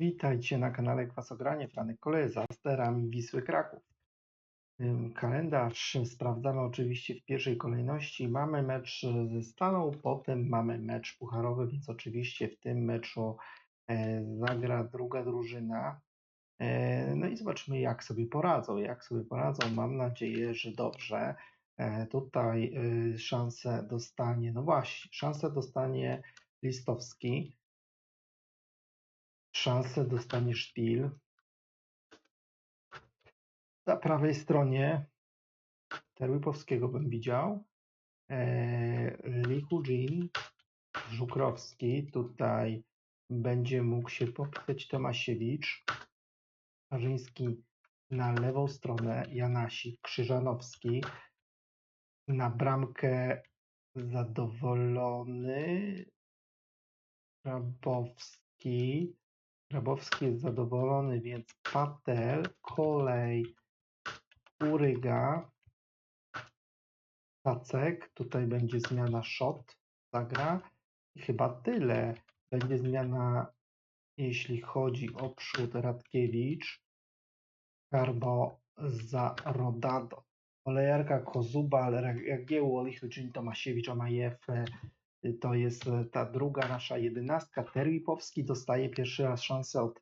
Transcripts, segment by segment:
Witajcie na kanale Kwasogranie. Franek Koleza z terami Wisły Kraków. Kalendarz sprawdzamy oczywiście w pierwszej kolejności. Mamy mecz ze Stalą, potem mamy mecz pucharowy, więc oczywiście w tym meczu e, zagra druga drużyna. E, No i zobaczymy, jak sobie poradzą. Jak sobie poradzą, mam nadzieję, że dobrze. E, Tutaj szansę dostanie, no właśnie, szansę dostanie Listowski. Szansę dostanie Szpil. Na prawej stronie Terłypowskiego bym widział. Eee, Lichu Jin, Żukrowski. Tutaj będzie mógł się popisać Tomasiewicz. Parzyński na lewą stronę. Janasik, Krzyżanowski. Na bramkę zadowolony. Grabowski. Grabowski jest zadowolony, więc Patel, kolej, Uryga, Tacek, tutaj będzie zmiana shot, zagra i chyba tyle. Będzie zmiana, jeśli chodzi o przód, Radkiewicz, Karbo za Rodado. Olejarka, Kozuba, Jagiełło, Lichuczyn, Tomasiewicz, Omajew, y, to jest e, ta druga nasza jedenastka. Terwipowski dostaje pierwszy raz szansę od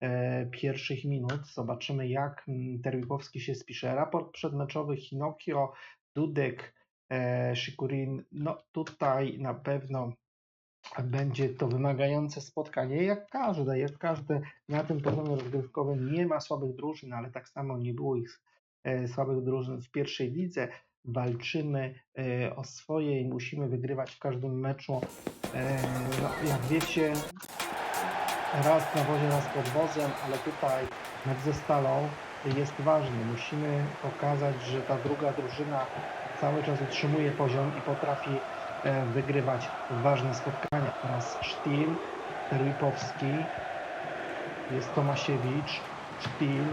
e, pierwszych minut. Zobaczymy, jak mm, Terwipowski się spisze. Raport przedmeczowy Hinokio, Dudek, e, Shikurin. No tutaj na pewno będzie to wymagające spotkanie, jak każde, jak każde na tym poziomie rozgrywkowym nie ma słabych drużyn, ale tak samo nie było ich e, słabych drużyn w pierwszej lidze. Walczymy e, o swoje i musimy wygrywać w każdym meczu. E, no, jak wiecie, raz na wozie, raz pod wozem, ale tutaj mecz ze Stalą jest ważny. Musimy pokazać, że ta druga drużyna cały czas utrzymuje poziom i potrafi e, wygrywać ważne spotkania. Teraz Sztil, Terwipowski, jest Tomasiewicz, Sztil,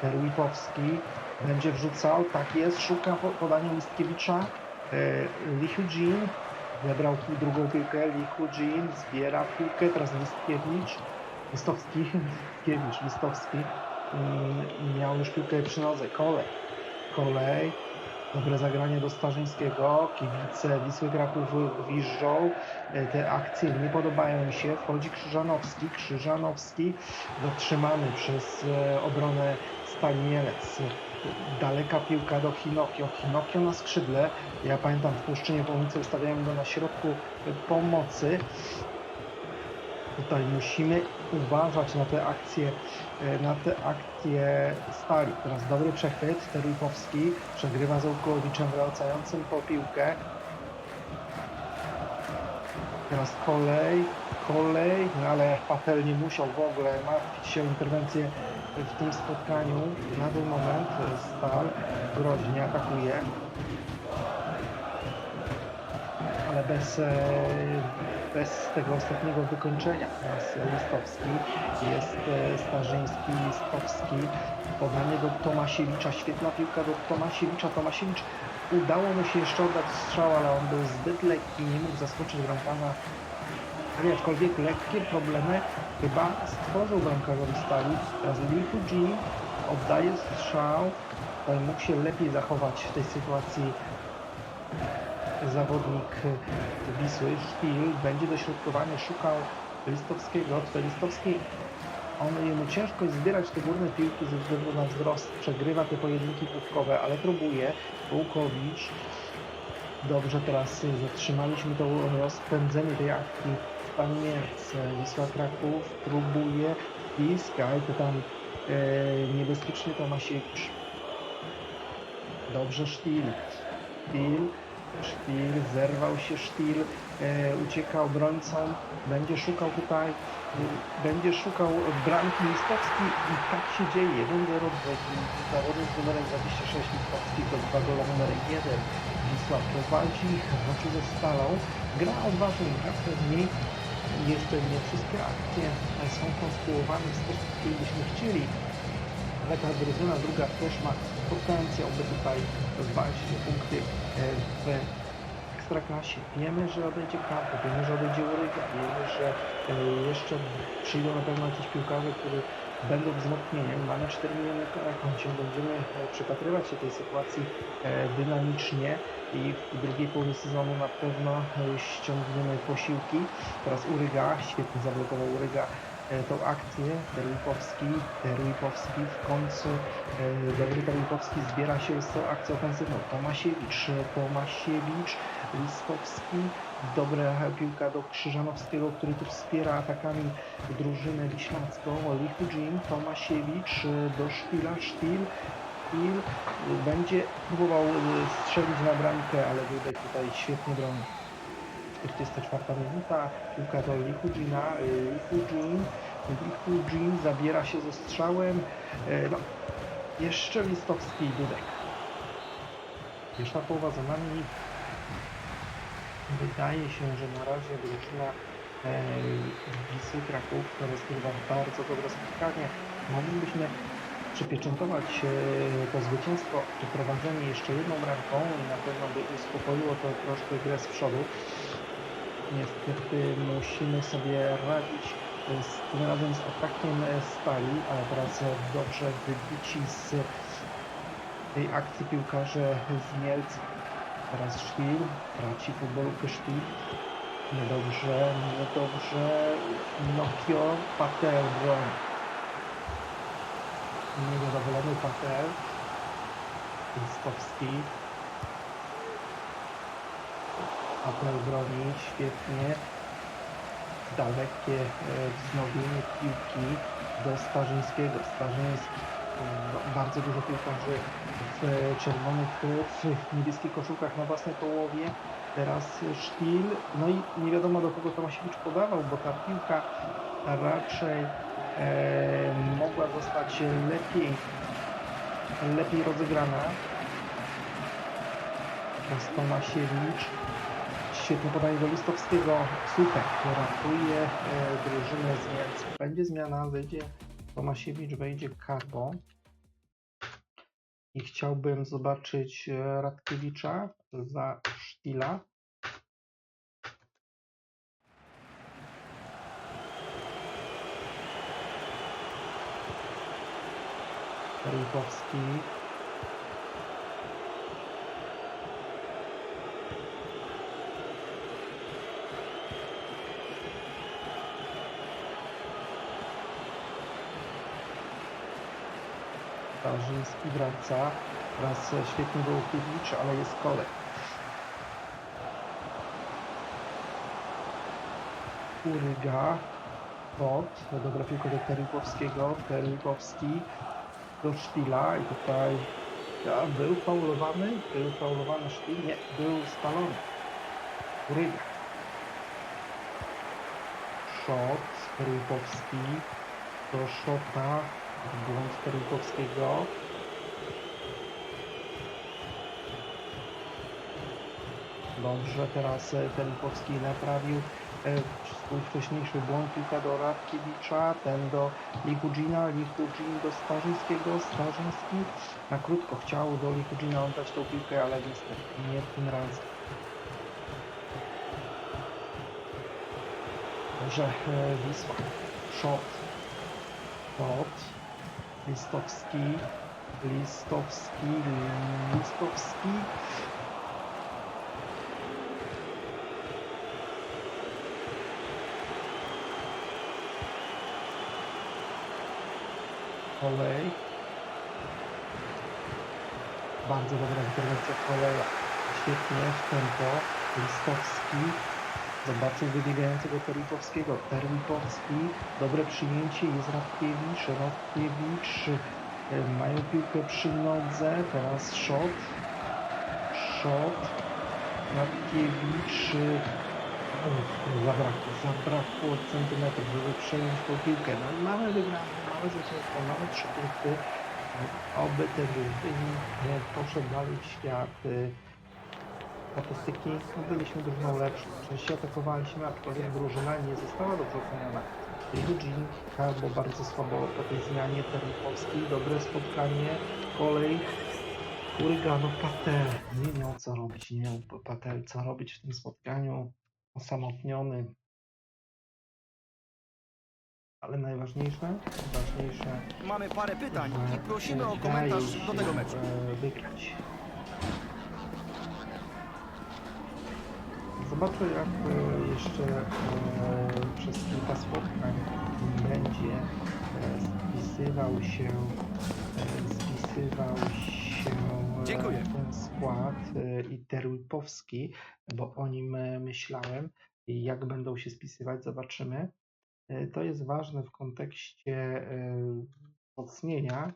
Terwipowski, będzie wrzucał, tak jest, szuka po- podania Listkiewicza, e, Lichu Jin, zebrał drugą piłkę, Lichu Jin, zbiera piłkę, teraz Listkiewicz, Listowski, Listkiewicz, Listowski, mm, miał już piłkę przy nodze, kolej, kolej, Dobre zagranie do Starzyńskiego. Kibice Wisły Kraków gwiżdżą. E, Te akcje nie podobają mi się. Wchodzi Krzyżanowski. Krzyżanowski zatrzymany przez e, obronę Stali Mielec. Daleka piłka do Hinokio. Hinokio na skrzydle. Ja pamiętam w Puszczynie Połnicy ustawiałem go na środku pomocy. Tutaj musimy uważać na te akcje, e, na te akcje stali. Teraz dobry przechwyt, Terujkowski przegrywa z wracającym po piłkę. Teraz kolej, kolej, no ale Patel nie musiał w ogóle martwić się o interwencję w tym spotkaniu. Na ten moment Stal groźnie atakuje. ale bez, e, bez tego ostatniego wykończenia. Teraz Listowski, jest e, Starzyński, Listowski, podanie do Tomasiewicza, świetna piłka do Tomasiewicza, Tomasiewicz udało mu się jeszcze oddać strzał, ale on był zbyt lekki, nie mógł zaskoczyć bramkarza. Aczkolwiek lekkie problemy chyba stworzył bramkarzowi Stali. Lichu G oddaje strzał, ale mógł się lepiej zachować w tej sytuacji zawodnik Wisły, Szpil, będzie dośrodkowanie, szukał Listowskiego, tutaj Listowski, on jemu ciężko jest zbierać te górne piłki ze względu na wzrost, przegrywa te pojedynki główkowe, ale próbuje, Łukowicz, dobrze teraz zatrzymaliśmy to rozpędzenie tej akcji Pan Mielc, Wisła Kraków próbuje, Piska i to tam e, niebezpiecznie Tomasiewicz, dobrze Sztil, Sztil, Sztil, zerwał się Sztil, e, ucieka obrońcą, będzie szukał tutaj, e, będzie szukał bramki Listowski i tak się dzieje. 1-0 zawodnik z numerem 26 Listowski to dwa gola numer 1. Wisła prowadzi, walczy ze Stalą, gra odważnie, gra pewniej. Jeszcze nie wszystkie akcje są konstruowane w sposób, który byśmy chcieli, ale ta drużyna druga też ma potencjał, by tutaj walczyć o punkty e, w Ekstraklasie. Wiemy, że odejdzie Kampo, wiemy, że odejdzie Uryga, wiemy, że e, jeszcze przyjdą na pewno jakieś piłkarze, którzy będą wzmocnieniem. Mamy 4 miliony na koncie, będziemy e, przypatrywać się tej sytuacji e, dynamicznie i w drugiej połowie sezonu na pewno e, ściągniemy posiłki. Teraz Uryga, świetnie zablokował Uryga tą akcję. Derwikowski, Derwikowski w końcu, e, Dobry Derwikowski zbiera się z tą akcją ofensywną. Tomasiewicz, e, Tomasiewicz, Listowski, dobra piłka do Krzyżanowskiego, który tu wspiera atakami drużynę wiślacką. Lichu Jim, Tomasiewicz e, do Szpila, Szpil, Szpil e, będzie próbował e, strzelić na bramkę, ale Dudek tutaj świetnie broni. 44 minuta, piłka do Lichudżina, Lichudżin, Lichudżin zabiera się ze strzałem, E, no, jeszcze Listowski i Dudek. Pierwsza połowa za nami. Wydaje się, że na razie drużyna e, Wisły Kraków rozgrywa bardzo dobre spotkanie. Moglibyśmy przypieczętować to zwycięstwo, przeprowadzenie jeszcze jedną bramką i na pewno by uspokoiło to troszkę grę z przodu. Niestety musimy sobie radzić z tym razem z atakiem e, stali, ale teraz dobrze wybici z tej akcji piłkarze z Mielc. Teraz Szpil, traci futbolówkę Szpil. Niedobrze, niedobrze. Nokio, Patel broni. Niezadowolony Patel. Listowski. Patel broni, świetnie. Dalekie e, wznowienie piłki do Starzyńskiego. Starzyński. e, Bardzo dużo piłkarzy w e, czerwonych, w niebieskich koszulkach na własnej połowie. Teraz Szpil. No i nie wiadomo do kogo Tomasiewicz podawał, bo ta piłka raczej e, mogła zostać lepiej, lepiej rozegrana. Teraz Tomasiewicz. Świetne podanie do Listowskiego. Super. Ratuje e, drużynę z Mielc. Będzie zmiana, wejdzie Tomasiewicz, wejdzie Karbo. I chciałbym zobaczyć e, Radkiewicza za Sztila. Rykowski. Starzyński wraca. Teraz e, świetnie był ale jest kolej. Uryga. Bot. Dobra piłka do Terykowskiego. Terykowski do Szpila i tutaj ja, był faulowany. Był faulowany Szpil. Nie, był spalony. Uryga. Szot. Terykowski do Szota. Błąd Terykowskiego. Dobrze, teraz e, Terlikowski naprawił e, swój wcześniejszy błąd piłka do Radkiewicza, ten do Lichudzina, Lichudzin do Starzyńskiego, Starzyński na krótko chciał do Lichudzina oddać tą piłkę, ale niestety nie tym razem. Dobrze, e, Wisła, Szot, Szot, Listowski, Listowski, Listowski, kolej. Bardzo dobra interwencja koleja. Świetnie w tempo. Listowski. Zobaczył wybiegającego Terlikowskiego. Terlikowski. Dobre przyjęcie. Jest Radkiewicz. Radkiewicz. e, Mają piłkę przy nodze. Teraz shot. Shot. Radkiewicz. e, Zabrakło, zabrakło centymetrów, żeby przejąć tą piłkę. No mamy wygrane, mamy zwycięstwo, mamy trzy punkty. Oby ten wynik poszedł dalej w świat. Statystyki, no byliśmy drużyną lepszą. Oczywiście atakowaliśmy, aczkolwiek drużyna nie została dobrze oceniona. Eugene Carbo bardzo słabo po tej zmianie, Terlikowski, dobre spotkanie, kolej, Urygano Patel nie miał co robić, nie miał Patel co robić w tym spotkaniu, osamotniony. Ale najważniejsze, najważniejsze, Mamy parę pytań i prosimy o komentarz do tego meczu. e, wygrać. Zobaczę jak e, jeszcze e, przez kilka spotkań będzie e, spisywał się spisywał się Dziękuję. ten skład i Terłipowski, bo o nim myślałem i jak będą się spisywać, zobaczymy. To jest ważne w kontekście wzmocnienia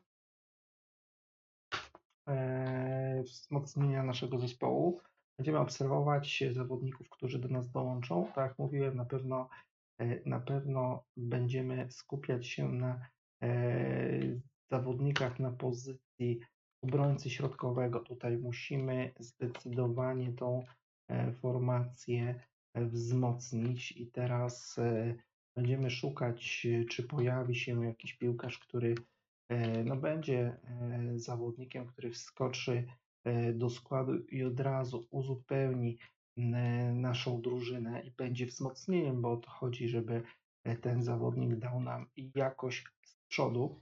wzmocnienia naszego zespołu. Będziemy obserwować zawodników, którzy do nas dołączą. Tak jak mówiłem, na pewno, e, na pewno będziemy skupiać się na e, zawodnikach na pozycji obrońcy środkowego. Tutaj musimy zdecydowanie tą e, formację wzmocnić i teraz będziemy szukać, czy pojawi się jakiś piłkarz, który no, będzie zawodnikiem, który wskoczy do składu i od razu uzupełni naszą drużynę i będzie wzmocnieniem, bo o to chodzi, żeby e, ten zawodnik dał nam jakoś z przodu.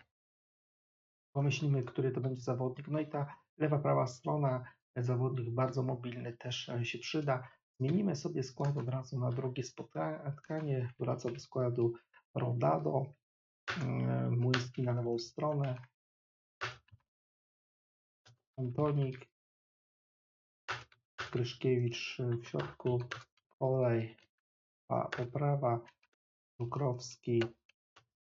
Pomyślimy, który to będzie zawodnik. No i ta lewa, prawa strona, e, zawodnik bardzo mobilny też e, się przyda. Zmienimy sobie skład od razu na drugie spotkanie. Wraca do składu Rodado, mm, Młyski na lewą stronę, Antonik, Kryszkiewicz w środku, Kolej, pa- poprawa, Cukrowski.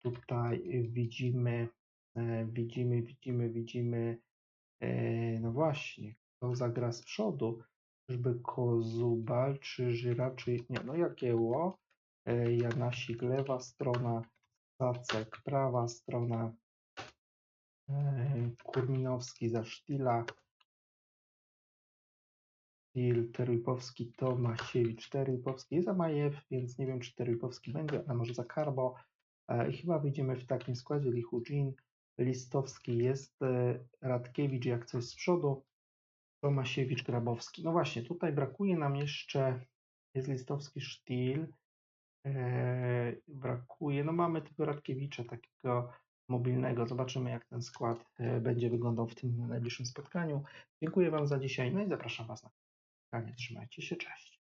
Tutaj widzimy, e, widzimy, widzimy, widzimy, e, no właśnie, kto zagra z przodu, czyżby Kozubal, czy raczej, nie, no Jagiełło, e, Janasik, lewa strona, Stacek, prawa strona, Kurminowski za Sztila, Sztil, Terujpowski, Tomasiewicz, Terujpowski jest za Majew, więc nie wiem, czy Terujpowski będzie, ale może za Karbo. E, I chyba wyjdziemy w takim składzie Lichudżin, Listowski jest, e, Radkiewicz jak coś z przodu, Tomasiewicz, Grabowski. No właśnie, tutaj brakuje nam jeszcze, jest Listowski, Sztil, e, brakuje, no mamy tego Radkiewicza, takiego mobilnego. Zobaczymy, jak ten skład będzie wyglądał w tym najbliższym spotkaniu. Dziękuję Wam za dzisiaj, no i zapraszam Was na spotkanie. Trzymajcie się, cześć.